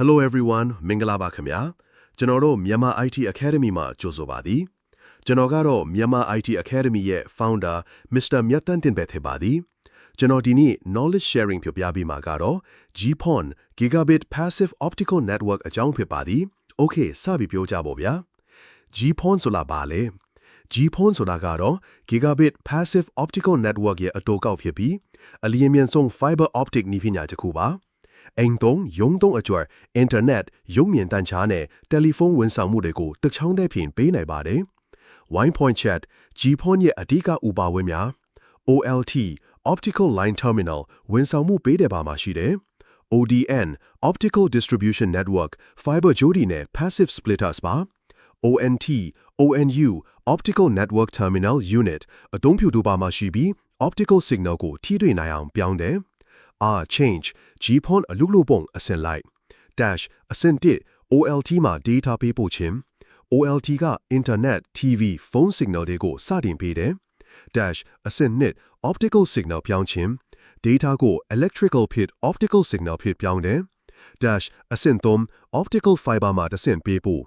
Hello everyone မင်္ဂလာပါခင်ဗျာကျွန်တော်တို့မြန်မာ IT Academy မှာကြိုဆိုပါသည်ကျွန်တော်ကတော့မြန်မာ IT Academy ရဲ့ founder Mr. မြတ်တန်းတင်ပဲဖြစ်ပါသည်ကျွန်တော်ဒီနေ့ knowledge sharing ဖြစ်ပြပေးမှာကတော့ GPON Gigabit Passive Optical Network အကြောင်းဖြစ်ပါသည် Okay စပြီးပြောကြပါဗျာ GPON ဆိုတာဘာလဲ GPON ဆိုတာကတော့ Gigabit Passive Optical Network ရဲ့အတိုကောက်ဖြစ်ပြီးအလျင်မြန်ဆုံး Fiber Optic နည်းပညာတစ်ခုပါ အိမ်သုံးရုံးသုံးအကျွမ်းအင်တာနက်ရုပ်မြင်သံကြားနဲ့တယ်လီဖုန်းဝန်ဆောင်မှုတွေကိုတစ်ချောင်းတည်းဖြင့်ပေးနိုင်ပါတယ်။ Wine Point Chat GPON ရဲ့အဓိကဥပါဝင်များ OLT Optical Line Terminal ဝန်ဆောင်မှုပေးတဲ့ပါမှာရှိတယ်။ ODN Optical Distribution Network Fiber ကြိုးဒီနဲ့ Passive Splitters ပါ ONT ONU Optical Network Terminal Unit အသုံးပြုတူပါမှာရှိပြီး Optical Signal ကိုထိတွေ့နိုင်အောင်ပြောင်းတယ်။ R change GPON အလုလုပုံအစင်လိုက် dash အစင်တစ် OLT မှာ data ပေးပို့ခြင်း OLT က Internet TV ဖုန်း signal တွေကိုစတင်ပေးတယ် dash အစင်နှစ် optical signal ပြောင်းခြင်း data ကို electrical ဖြစ် optical signal ဖြစ်ပြောင်းတယ် dash အစင်သုံး optical fiber မှာတစ်ဆင့်ပေးပို့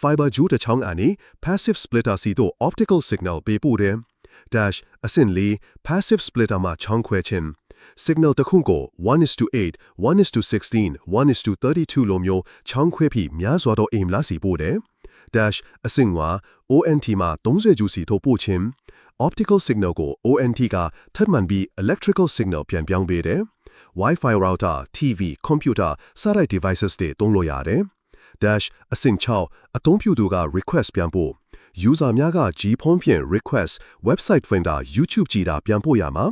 fiber ဂျူးတစ်ချောင်းအနေ passive splitter စီတို့ optical signal ပေးပို့တယ် dash အဆင့်၄ passive splitter မှာချောင်းခွဲခြင်း signal တစ်ခုကို1:8 1:16 1:32လိုမျိုးချောင်းခွဲပြီးများစွာသောအိမ်လာစီပို့တယ် dash အဆင့်၅ ONT မှာ30ကျူစီထိုးပို့ခြင်း optical signal ကို ONT ကထပ်မံပြီး electrical signal ပြန်ပြောင်းပေးတယ် Wi-Fi router TV computer စတဲ့ devices တွေသုံးလို့ရတယ် dash အဆင့်6အသုံးပြုသူက request ပြန်ပို့ user များက GPON ဖြင့် request website finder YouTube ကြည့်တာပြန်ပို့ရမှာ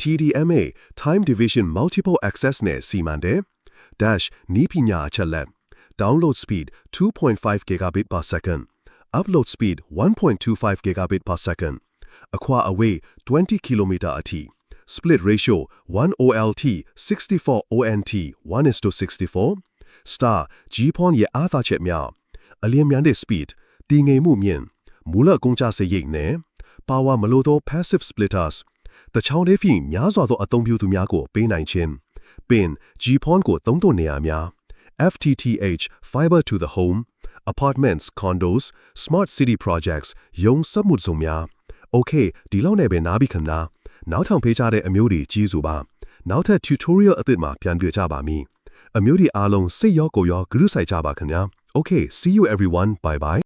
TDMA time division multiple access နဲ့စီမံတယ် dash နီးပညာအချက်လက် download speed 2.5 gigabit per second upload speed 1.25 gigabit per second အခွာအဝေး20 km အထိ split ratio 1 OLT 64 ONT 1:64 star GPON ရဲ့အားသာချက်များအလျင်မြန်တဲ့ speed တည်ငြိမ်မှုမြင့် မူလကုန်ကြစရိတ်နဲ့ power မလိုသော passive splitters တချောင်းလေးဖြင့်များစွာသောအသုံးပြုသူများကိုပေးနိုင်ခြင်း pin GPON ကိုသုံးတို့နေရာများ FTTH fiber to the home apartments condos smart city projects ယုံစက်မှုစုံများ okay ဒီလောက်နဲ့ပဲနားပြီခင်ဗျာနောက်ထောင်ပေးကြတဲ့အမျိုးတွေကြီးစုပါနောက်ထပ် tutorial အသစ်မှာပြန်တွေ့ကြပါမည်အမျိုးတွေအားလုံးစိတ်ရောကိုယ်ရောဂရုစိုက်ကြပါခင်ဗျာ okay see you everyone bye bye